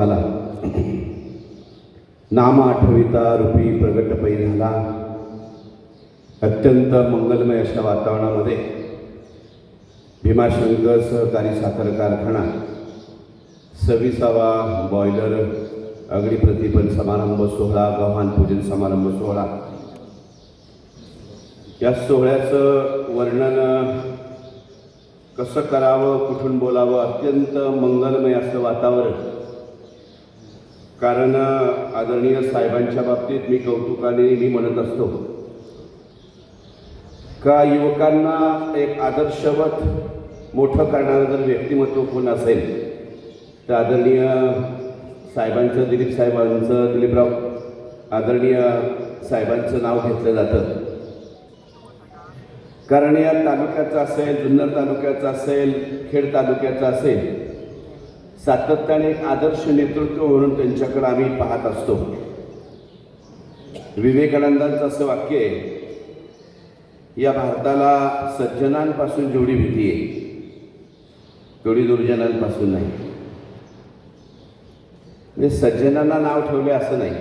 झाला. नाम आठविता रूपी प्रगट पै झाला. अत्यंत मंगलमय अशा वातावरणामध्ये भीमाशंकर सहकारी साखर कारखाना सव्वीसावा बॉयलर अग्निप्रतिपन समारंभ सोहळा गव्हाण पूजन समारंभ सोहळा. या सोहळ्याचं वर्णन कसं करावं कुठून बोलावं अत्यंत मंगलमय असं वातावरण कारण आदरणीय साहेबांच्या बाबतीत मी कौतुकाने मी म्हणत असतो. का युवकांना एक आदर्शवत मोठं करणारं जर व्यक्तिमत्व कोण असेल तर आदरणीय साहेबांचं दिलीप साहेबांचं दिलीपराव आदरणीय साहेबांचं नाव घेतलं जातं. कारण या तालुक्याचं असेल जुन्नर तालुक्याचं असेल खेड तालुक्याचं असेल सातत्याने एक आदर्श नेतृत्व म्हणून त्यांच्याकडे आम्ही पाहत असतो. विवेकानंदांचं असं वाक्य आहे या भारताला सज्जनांपासून जेवढी भीती आहे तेवढी दुर्जनांपासून नाही. म्हणजे सज्जनांना नाव ठेवले असं नाही.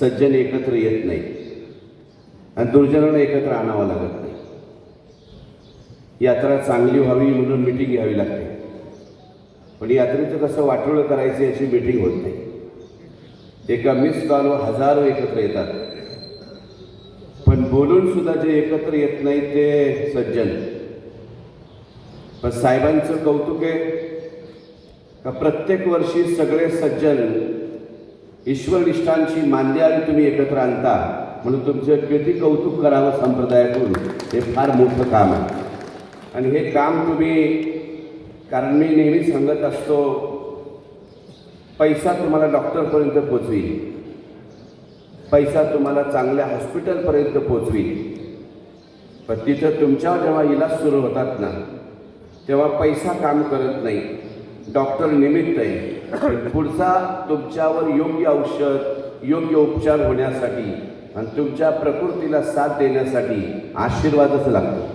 सज्जन एकत्र येत नाही. आणि दुर्जनांना एकत्र आणावं लागत नाही. यात्रा चांगली व्हावी म्हणून मिटिंग घ्यावी लागते. पण यात्रेचं कसं वाटोळं करायचं याची मिटिंग होत नाही. एका मिस कॉलवर हजारो एकत्र येतात. पण बोलून सुद्धा जे एकत्र येत नाही ते सज्जन. पण साहेबांचं कौतुक आहे का प्रत्येक वर्षी सगळे सज्जन ईश्वरनिष्ठांची मान्यारी तुम्ही एकत्र आणता म्हणून तुमचं किती कौतुक करावं संप्रदायातून हे फार मोठं काम आहे. आणि हे काम तुम्ही कारण मी नेहमी सांगत असतो पैसा तुम्हाला डॉक्टरपर्यंत पोचवी पैसा तुम्हाला चांगल्या हॉस्पिटलपर्यंत पोचवी पण तिथं तुमच्यावर जेव्हा इलाज सुरू होतात ना तेव्हा पैसा काम करत नाही. डॉक्टर निमित्त आहे. पुढचा तुमच्यावर योग्य औषध योग्य उपचार होण्यासाठी आणि तुमच्या प्रकृतीला साथ देण्यासाठी आशीर्वादच लागतो.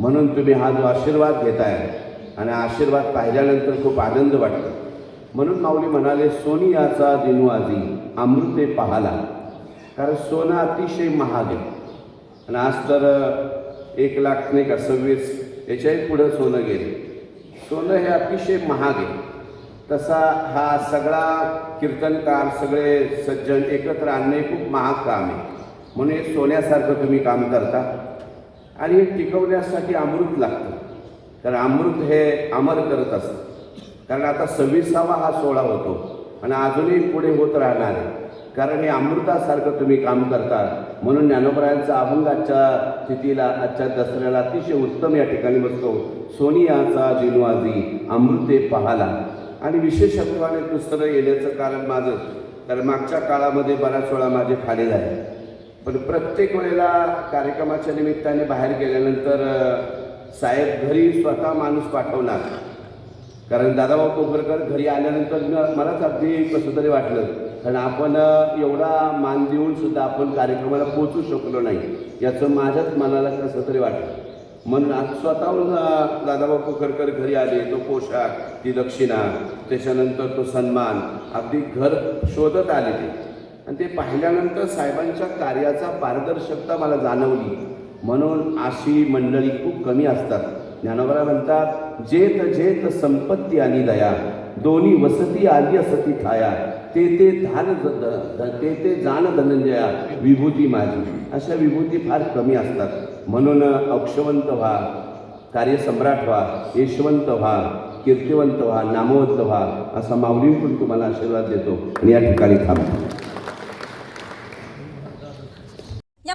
म्हणून तुम्ही हा जो आशीर्वाद घेताय आणि आशीर्वाद पाहिल्यानंतर खूप आनंद वाटतो. म्हणून माऊली म्हणाले सोनियाचा दिनवाजी अमृते पाहाला. कारण सोनं अतिशय महाग आहे. आणि आज तर एक लाख नाही का सव्वीस याच्याही पुढं सोनं गेले. सोनं हे अतिशय महाग आहे. तसा हा सगळा कीर्तनकार सगळे सज्जन एकत्र आणणे खूप महाग काम आहे. म्हणून हे सोन्यासारखं तुम्ही काम करता. आणि हे टिकवण्यासाठी अमृत लागतं. कारण अमृत हे अमर करत असतं. कारण आता सव्वीसावा हा सोहळा होतो आणि अजूनही पुढे होत राहणार आहे. कारण हे अमृतासारखं तुम्ही काम करता. म्हणून ज्ञानोबरायांचा अभंग आजच्या तिथीला आजच्या दसऱ्याला अतिशय उत्तम या ठिकाणी बसतो. सोनियाचा जिनवाजी अमृते पाहाला. आणि विशेषत्वाने दुसरं येण्याचं कारण माझं. कारण मागच्या काळामध्ये बऱ्याच वेळा माझे खाली झाले. पण प्रत्येक वेळेला कार्यक्रमाच्या निमित्ताने बाहेर गेल्यानंतर साहेब घरी स्वतः माणूस पाठवणार. कारण दादाभाऊ कोपरकर घरी आल्यानंतर मलाच अगदी कसं तरी वाटलं. कारण आपण एवढा मान देऊन सुद्धा आपण कार्यक्रमाला पोचू शकलो नाही. याचं माझ्याच मनाला कसं तरी वाटलं. म्हणून आज स्वतःहून दादाभाऊ कोकरकर घरी आले. तो पोशाख ती दक्षिणा त्याच्यानंतर तो सन्मान अगदी घर शोधत आले ते. आणि ते पाहिल्यानंतर साहेबांच्या कार्याचा पारदर्शकता मला जाणवली. म्हणून अशी मंडळी खूप कमी असतात. ज्ञानोबरा म्हणतात जेत जेत संपत्ती आणि दया दोन्ही वसती आली असती ठाया ते ते धान ते ते जाण धनंजया विभूती माझी. अशा विभूती फार कमी असतात. म्हणून अक्षवंत व्हा कार्यसम्राट व्हा यशवंत व्हा कीर्तिवंत व्हा नामवंत व्हा असा माऊलींकडून तुम्हाला आशीर्वाद देतो. आणि या ठिकाणी थांबतो या